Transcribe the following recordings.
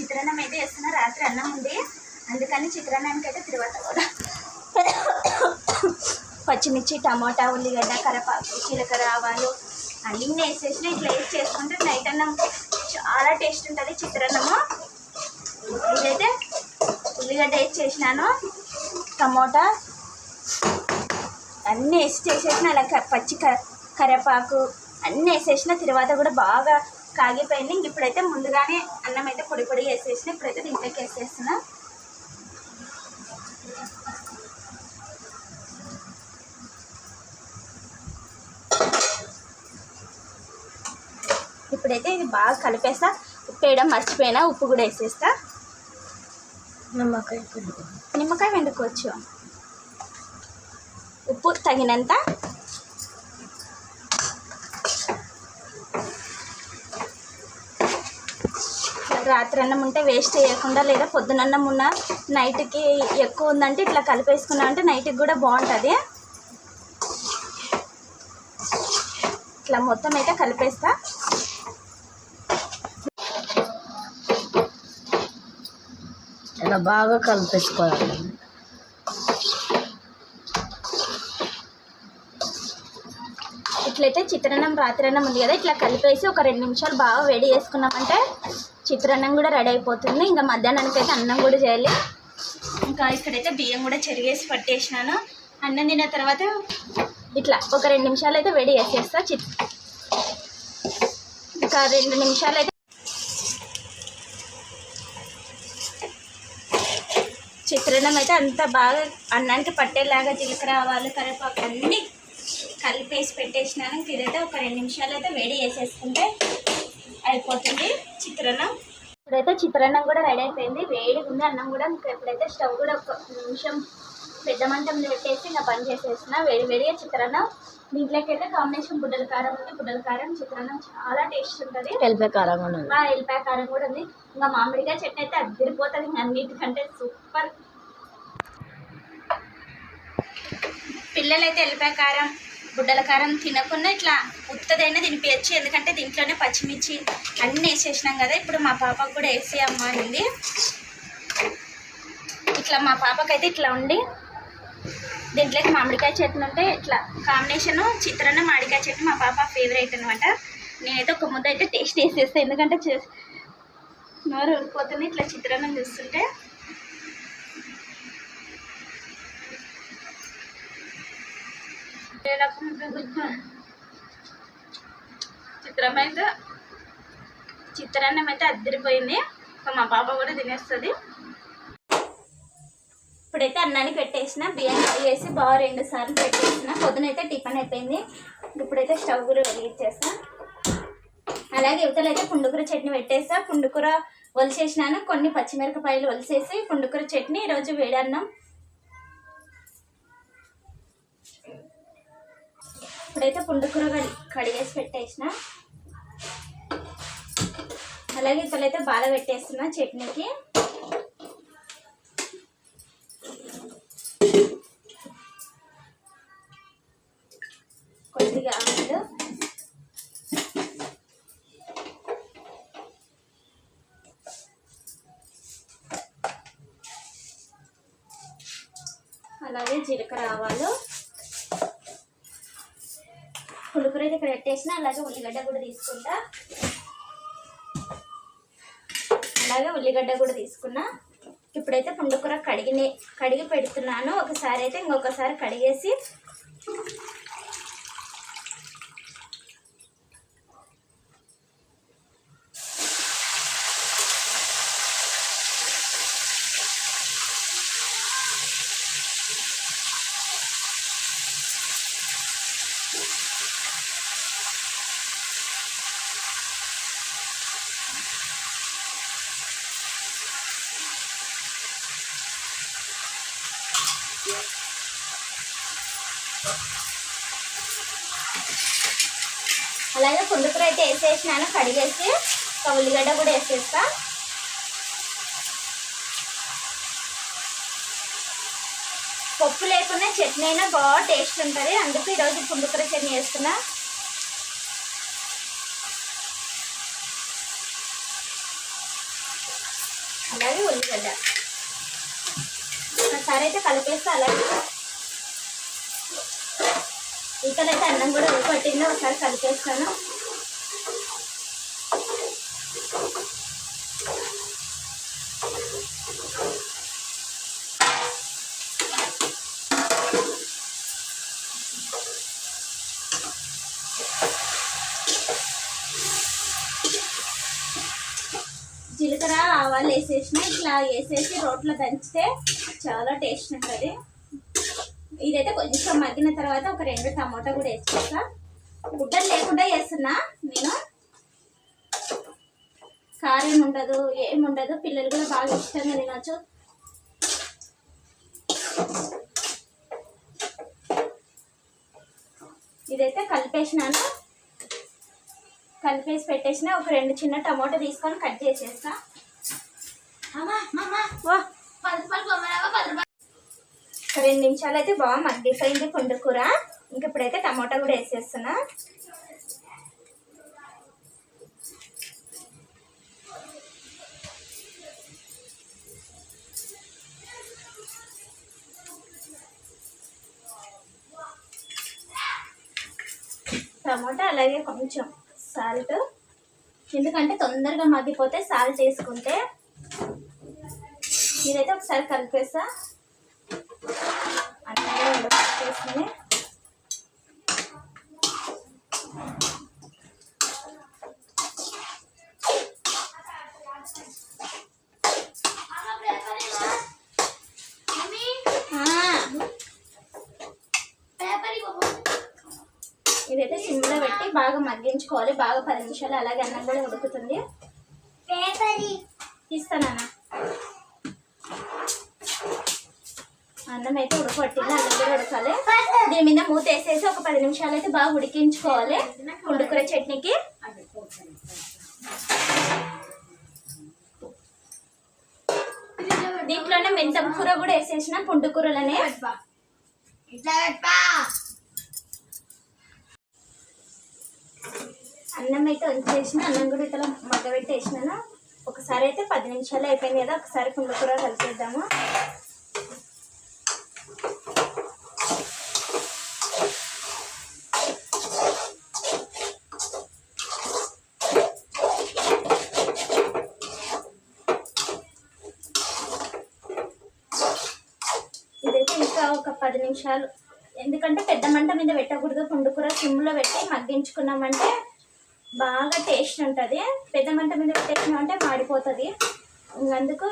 చిత్రాన్నం అయితే వేస్తున్నా రాత్రి అన్నం ఉంది. అందుకని చిత్రాన్నానికి అయితే తిరువాత కూడా. పచ్చిమిర్చి టమాటా ఉల్లిగడ్డ కరపాకు జీలకర్ర ఆవాలు అన్నీ వేసేసిన ఇట్లా వేసి చేసుకుంటే నైట్ అన్నం చాలా టేస్ట్ ఉంటుంది చిత్రాన్నము. ఇదైతే ఉల్లిగడ్డ వేసి చేసినాను. టమోటా అన్నీ వేసి చేసేసిన అలా క- పచ్చి క అన్నీ వేసేసిన తర్వాత కూడా బాగా కాగిపోయింది. ఇంక ఇప్పుడైతే ముందుగానే అన్నం అయితే పొడి పొడి వేసేసిన ఇప్పుడైతే దీంట్లోకి వేసేస్తున్నా ఇప్పుడైతే ఇది బాగా కలిపేస్తా. ఉప్పు వేయడం మర్చిపోయినా ఉప్పు కూడా వేసేస్తా. నిమ్మకాయ నిమ్మకాయ వండుకోవచ్చు ఉప్పు తగినంత రాత్రి అన్నం ఉంటే వేస్ట్ చేయకుండా లేదా పొద్దునన్నం ఉన్న నైట్కి ఎక్కువ ఉందంటే ఇట్లా కలిపేసుకున్నా అంటే నైట్కి కూడా బాగుంటుంది. ఇట్లా మొత్తం అయితే కలిపేస్తా. ఇలా బాగా కలిపేసుకోవాలి. ఇట్లయితే చిత్రాన్నం రాత్రి అన్నం ఉంది కదా ఇట్లా కలిపేసి ఒక రెండు నిమిషాలు బాగా వేడి చేసుకున్నామంటే చిత్రాన్నం కూడా రెడీ అయిపోతుంది. ఇంకా మధ్యాహ్నానికి అయితే అన్నం కూడా చేయాలి. ఇంకా ఇక్కడైతే బియ్యం కూడా చెరిగేసి పట్టేసినాను. అన్నం తిన్న తర్వాత ఇట్లా ఒక రెండు నిమిషాలు అయితే వేడి చేసేస్తా. చి ఇంకా రెండు నిమిషాలు అయితే చిత్రాన్నం అయితే అంత బాగా అన్నానికి పట్టేలాగా జీలకర్ర ఆవాలు కరివేపాకు అన్నీ కలిపేసి పెట్టేసినాను. ఇదైతే ఒక రెండు నిమిషాలు అయితే వేడి చేసేసుకుంటే అయిపోతుంది. చిత్రాన్నం ఇప్పుడైతే చిత్రాన్నం కూడా రెడీ అయిపోయింది. వేడిగా ఉంది అన్నం కూడా. ఇంకా ఇప్పుడైతే స్టవ్ కూడా ఒక నిమిషం పెద్ద మంట పెట్టేసి ఇంకా బంద్ చేసేసిన వేడి వేడిగా చిత్రాన్నం. దీంట్లోకి అయితే కాంబినేషన్ బుడ్డల కారం ఉంది. బుడ్డల కారం చిత్రాన్నం చాలా టేస్ట్ ఉంటుంది. తెలిపే కారంగా ఉన్నది బాగా ఎల్లిపాయ కారం కూడా ఉంది. ఇంకా మామిడికాయ చట్నీ అయితే అద్దరిపోతుంది ఇంకా అన్నిటికంటే సూపర్. పిల్లలైతే ఎల్లిపాయ కారం గుడ్డల కారం తినకుండా ఇట్లా ఉత్తదైనా తినిపించచ్చు ఎందుకంటే దీంట్లోనే పచ్చిమిర్చి అన్నీ వేసేసినాం కదా. ఇప్పుడు మా పాపకు కూడా వేసేయమ్మా అమ్మ అనింది ఇట్లా మా పాపకైతే ఇట్లా ఉండి దీంట్లోకి మామిడికాయ చట్నీ ఉంటే ఇట్లా కాంబినేషను చిత్రాన్న మామిడికాయ చట్నీ మా పాప ఫేవరెట్ అనమాట నేనైతే ఒక ముద్ద అయితే టేస్ట్ వేసేస్తాను ఎందుకంటే చే- నోరు ఊరిపోతుంది ఇట్లా చిత్రాన్నం చూస్తుంటే. చిత్రం అయితే చిత్రాన్నం అయితే అద్దరిపోయింది. ఇంకా మా పాప కూడా తినేస్తుంది. ఇప్పుడైతే అన్నానికి పెట్టేసిన బియ్యం వేసి బాగా రెండు సార్లు పెట్టేసిన. పొద్దునైతే టిఫిన్ అయిపోయింది. ఇప్పుడైతే స్టవ్ కూడా వెలిగించేస్తా అలాగే ఇవతలైతే పుండుకూర చట్నీ పెట్టేస్తా పుండుకూర ఒలిసేసినాను. కొన్ని పచ్చిమిరపకాయలు ఒలిసేసి పుండుకూర చట్నీ. ఈరోజు వేడన్నం ఇప్పుడైతే పుండుకూర కడి కడిగేసి పెట్టేసిన. అలాగే ఇతలైతే బాధ పెట్టేస్తున్నా చట్నీకి. చేసిన అలాగే ఉల్లిగడ్డ కూడా తీసుకుంటా. అలాగే ఉల్లిగడ్డ కూడా తీసుకున్నా. ఇప్పుడైతే పుండుకూర కడిగి కడిగి పెడుతున్నాను. ఒకసారి అయితే ఇంకొకసారి కడిగేసి అలాగే పుండుకూర అయితే వేసేసినాను. కడిగేసి ఒక ఉల్లిగడ్డ కూడా వేసేస్తా. పప్పు లేకుండా చట్నీ అయినా బాగా టేస్ట్ ఉంటుంది. అందుకు ఈరోజు పుండుకూర చట్నీ వేస్తున్నా అలాగే ఉల్లిగడ్డ. ఒకసారి అయితే కలిపేస్తే. అలాగే ఇక్కడైతే అన్నం కూడా పట్టిందో ఒకసారి కలిపేస్తాను. జీలకర్ర ఆవాలు వేసేసిన ఇట్లా వేసేసి రోట్లో దంచితే చాలా టేస్ట్ ఉంటుంది. ఇదైతే కొంచెం మగ్గిన తర్వాత ఒక రెండు టమాటా కూడా వేసుకుంటా. గుడ్డలు లేకుండా వేస్తున్నా నేను. కారం ఉండదు ఏముండదు పిల్లలు కూడా బాగా ఇష్టంగా తినచ్చు. ఇదైతే కలిపేసినాను. కలిపేసి పెట్టేసిన ఒక రెండు చిన్న టమాటో తీసుకొని కట్ చేసేస్తా. వా. ఒక రెండు నిమిషాలు అయితే బాగా మగ్గిపోయింది పుండు కూర ఇంక ఇప్పుడైతే టమాటా కూడా వేసేస్తున్నా. టమాటా అలాగే కొంచెం సాల్ట్. ఎందుకంటే తొందరగా మగ్గిపోతే సాల్ట్ వేసుకుంటే ఇదైతే ఒకసారి కలిపేసా. ఇదైతే సిమ్లో పెట్టి బాగా మగ్గించుకోవాలి. బాగా పది నిమిషాలు అలాగే అన్నం కూడా ఉడుకుతుంది. ఇస్తానా అన్నం అయితే ఉడకబట్టింది అన్నం కూడా ఉడకాలి. దీని మీద మూత వేసేసి ఒక పది నిమిషాలు అయితే బాగా ఉడికించుకోవాలి. పుండుకూర చట్నీకి. దీంట్లోనే మెంతం కూర కూడా వేసేసిన పుండుకూరలనే. అన్నం అయితే వంచేసిన అన్నం కూడా ఇట్లా మగ్గబెట్టి వేసినాను ఒకసారి అయితే పది నిమిషాలు అయిపోయింది కదా ఒకసారి పుండుకూర కలిపేద్దాము ఇదైతే ఇంకా ఒక పది నిమిషాలు. ఎందుకంటే పెద్ద మంట మీద పెట్టకూడదు. పుండుకూర సిమ్లో పెట్టి మగ్గించుకున్నామంటే బాగా టేస్ట్ ఉంటుంది. పెద్ద మంట మీద పెట్టేసినామంటే మాడిపోతుంది. అందుకు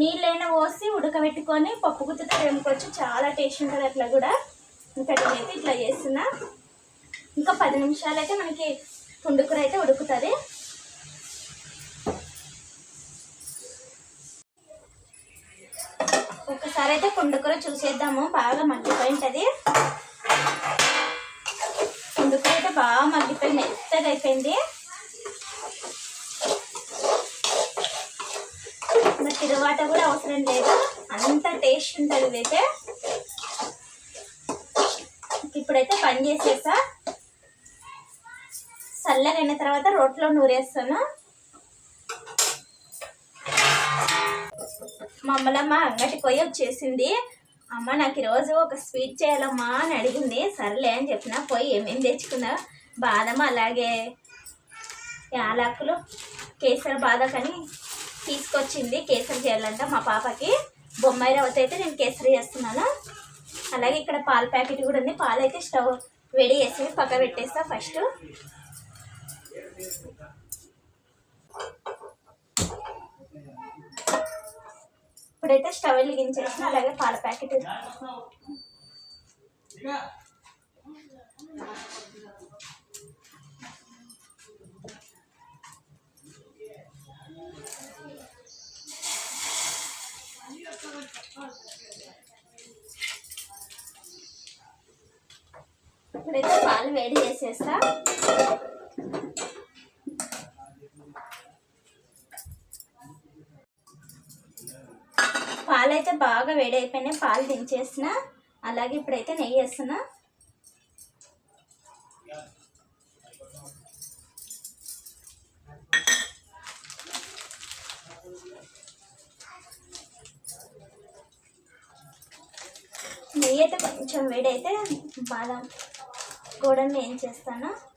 నీళ్ళైనా పోసి ఉడకబెట్టుకొని పప్పు గుత్తుతో వేముకోవచ్చు చాలా టేస్ట్ ఉంటుంది అట్లా కూడా. ఇంకా నేనైతే ఇట్లా చేస్తున్నా. ఇంకా పది నిమిషాలు అయితే మనకి పుండుకూర అయితే ఉడుకుతుంది. ఒకసారి అయితే పుండుకూర చూసేద్దాము. బాగా మగ్గిపోయింటది. పుండుకూర అయితే బాగా మగ్గిపోయింది మెత్తగా అయిపోయింది. ఇంకా తిరువాత కూడా అవసరం లేదు. అంత టేస్ట్ ఉంటుంది ఇదైతే. ఇప్పుడైతే పని చేసేసా. చల్లగైన అయిన తర్వాత రోట్లో నూరేస్తాను. కమలమ్మ అమ్మలమ్మ పోయి వచ్చేసింది. అమ్మ నాకు ఈరోజు ఒక స్వీట్ చేయాలమ్మా అని అడిగింది. సర్లే అని చెప్పిన పోయి ఏమేమి తెచ్చుకున్నా? బాదం అలాగే యాలకులు కేసరి అని తీసుకొచ్చింది. కేసరి చేయాలంట మా పాపకి. బొమ్మాయి రవ్వతో అయితే నేను కేసరి చేస్తున్నాను. అలాగే ఇక్కడ పాల ప్యాకెట్ కూడా ఉంది. పాలు అయితే స్టవ్ వేడి చేసి పక్క పెట్టేస్తా ఫస్ట్. ఇప్పుడైతే స్టవ్ వెలిగించేసిన అలాగే పాల ప్యాకెట్ ఇప్పుడైతే పాలు వేడి చేసేస్తా. వేడైపోయినాయి పాలు దించేసిన. అలాగే ఇప్పుడైతే నెయ్యి వేస్తున్నా. నెయ్యి అయితే కొంచెం వేడి అయితే బాదం గోడని వేయించేస్తాను. చేస్తాను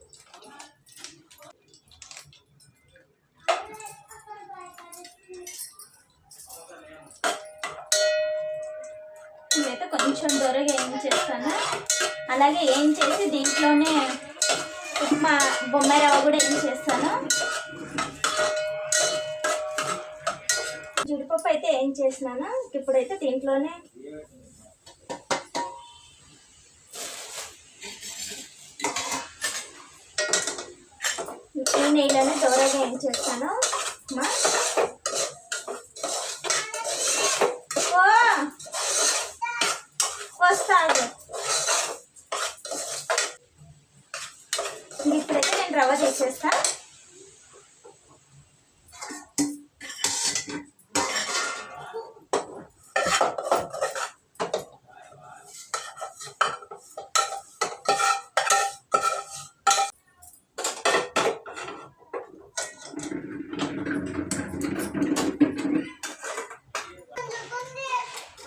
అలాగే ఏం చేసి దీంట్లోనే ఉప్మా బొమ్మాయి రవ్వ కూడా ఏం చేస్తాను. జీడిపప్పు అయితే ఏం చేసినాను ఇప్పుడైతే దీంట్లోనే ఈ నెయ్యిలోనే ఏం చేస్తాను ఉప్మా. వస్తాను ఇది ఇప్పుడైతే నేను రవ్వ తీసేస్తా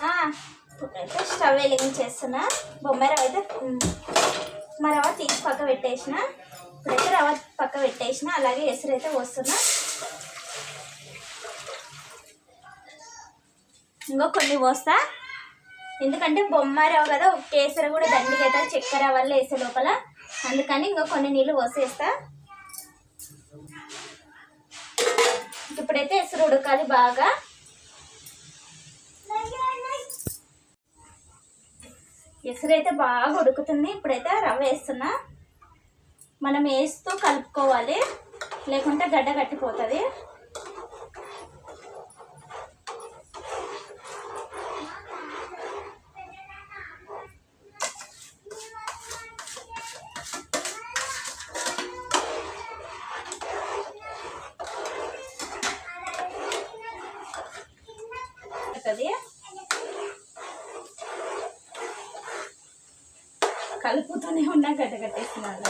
ఆ, ఇప్పుడైతే స్టవ్ వెలిగించేస్తున్నా బొమ్మాయి రవ్వ అయితే ఉమ్, మా రవ్వ తీసి పక్క పెట్టేసిన. ఇప్పుడైతే రవ్వ పక్క పెట్టేసిన. అలాగే ఎసురు అయితే పోస్తున్నా. ఇంకో కొన్ని పోస్తా. ఎందుకంటే బొమ్మ రవ్వ కదా కేసరి కూడా దండిగా అయితే చక్కెర వల్ల వేసే లోపల. అందుకని ఇంకో కొన్ని నీళ్ళు పోసేస్తా. ఇప్పుడైతే ఎసురు ఉడకాలి బాగా. ఎసురు అయితే బాగా ఉడుకుతుంది. ఇప్పుడైతే రవ్వ వేస్తున్నా. మనం వేస్తూ కలుపుకోవాలి. లేకుంటే గడ్డ కట్టిపోతుంది కలుపుతూనే ఉన్నా గడ్డ కట్టేస్తున్నాను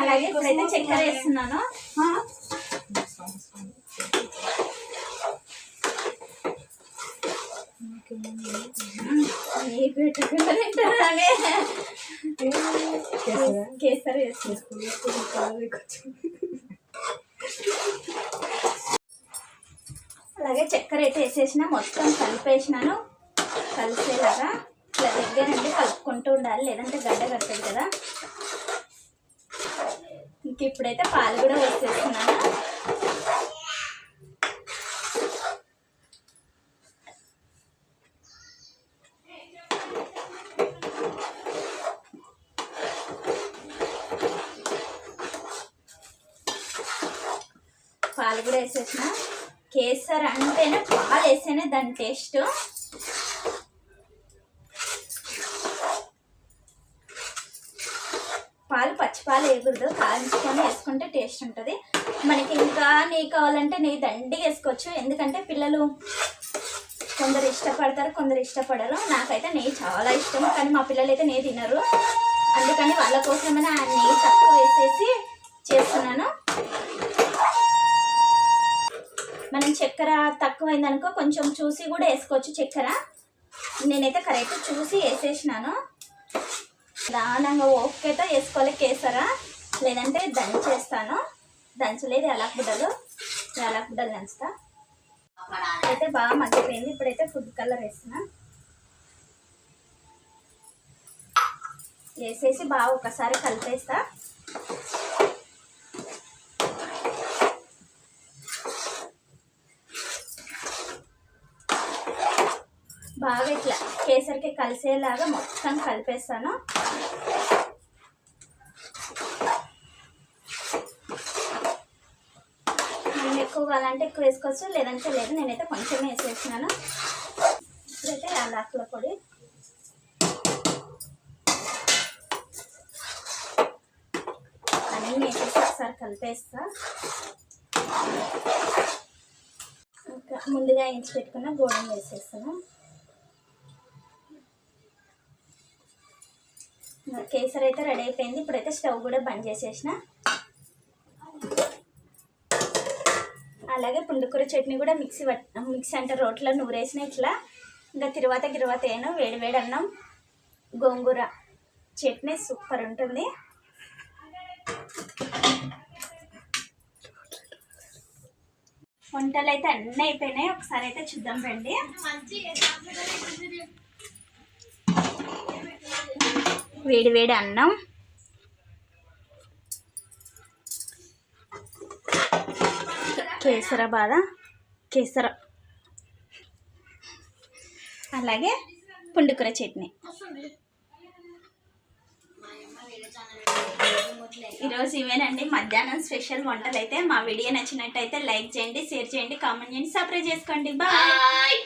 అలాగే ఇప్పుడైతే చక్కెర వేస్తున్నాను? కేసరి? అలాగే చక్కెర అయితే వేసేసిన మొత్తం కలిపేసినాను. కలిసేలాగా ఇట్లా దగ్గర నుండి కలుపుకుంటూ ఉండాలి. లేదంటే గడ్డ కట్టదు కదా? ఇంక ఇప్పుడైతే పాలు కూడా వేసేస్తున్నాను. పాలు కూడా వేసేసిన. కేసర్ అంటేనే పాలు వేస్తేనే దాని టేస్ట్. పాలు వేయకూడదు. కాల్చుకొని వేసుకుంటే టేస్ట్ ఉంటుంది. మనకి ఇంకా నెయ్యి కావాలంటే నెయ్యి దండి వేసుకోవచ్చు. ఎందుకంటే పిల్లలు కొందరు ఇష్టపడతారు కొందరు ఇష్టపడరు. నాకైతే నెయ్యి చాలా ఇష్టం. కానీ మా పిల్లలు అయితే నెయ్యి తినరు. అందుకని వాళ్ళ కోసమైనా ఆ నెయ్యి తక్కువ వేసేసి చేస్తున్నాను. మనం చక్కెర తక్కువైందనుకో కొంచెం చూసి కూడా వేసుకోవచ్చు చక్కెర. నేనైతే కరెక్ట్ చూసి వేసేసినాను. దానంగా ఓకేతో వేసుకోవాలి కేసరా. లేదంటే దంచేస్తాను దంచలేదు ఎలా గుడ్డలు ఎలా గుడ్డలు దంచుతా. అయితే బాగా మగ్గిపోయింది. ఇప్పుడైతే ఫుడ్ కలర్ వేస్తున్నా. వేసేసి బాగా ఒకసారి కలిపేస్తా. బాగా ఇట్లా కేసరికి కలిసేలాగా మొత్తం కలిపేస్తాను. మనం ఎక్కువ కావాలంటే ఎక్కువ వేసుకోవచ్చు లేదంటే లేదు నేనైతే కొంచెం వేసేసినాను ఇప్పుడైతే యాలకుల పొడి. అన్నీ వేసేసి ఒకసారి కలిపేస్తా. ఇంకా ముందుగా వేయించి పెట్టుకున్న గోధుమ వేసేస్తాను. కేసరి అయితే రెడీ అయిపోయింది. ఇప్పుడైతే స్టవ్ కూడా బంద్ చేసేసిన. అలాగే పుండుకూర చట్నీ కూడా మిక్సీ మిక్సీ అంటే రోట్లో నూరేసిన ఇట్లా. ఇంకా తిరువాత గిరువాత ఏను వేడి వేడి అన్నం గోంగూర చట్నీ సూపర్ ఉంటుంది. వంటలు అయితే అన్నీ అయిపోయినాయి. ఒకసారి అయితే చూద్దాం రండి. వేడి వేడి అన్నం. కేసర బాధ కేసర. అలాగే పుండుకూర చట్నీ. ఈరోజు ఇవేనండి. మధ్యాహ్నం స్పెషల్ వంటలు అయితే మా వీడియో నచ్చినట్టయితే లైక్ చేయండి షేర్ చేయండి కామెంట్ చేయండి సబ్స్క్రైబ్ చేసుకోండి. బాయ్.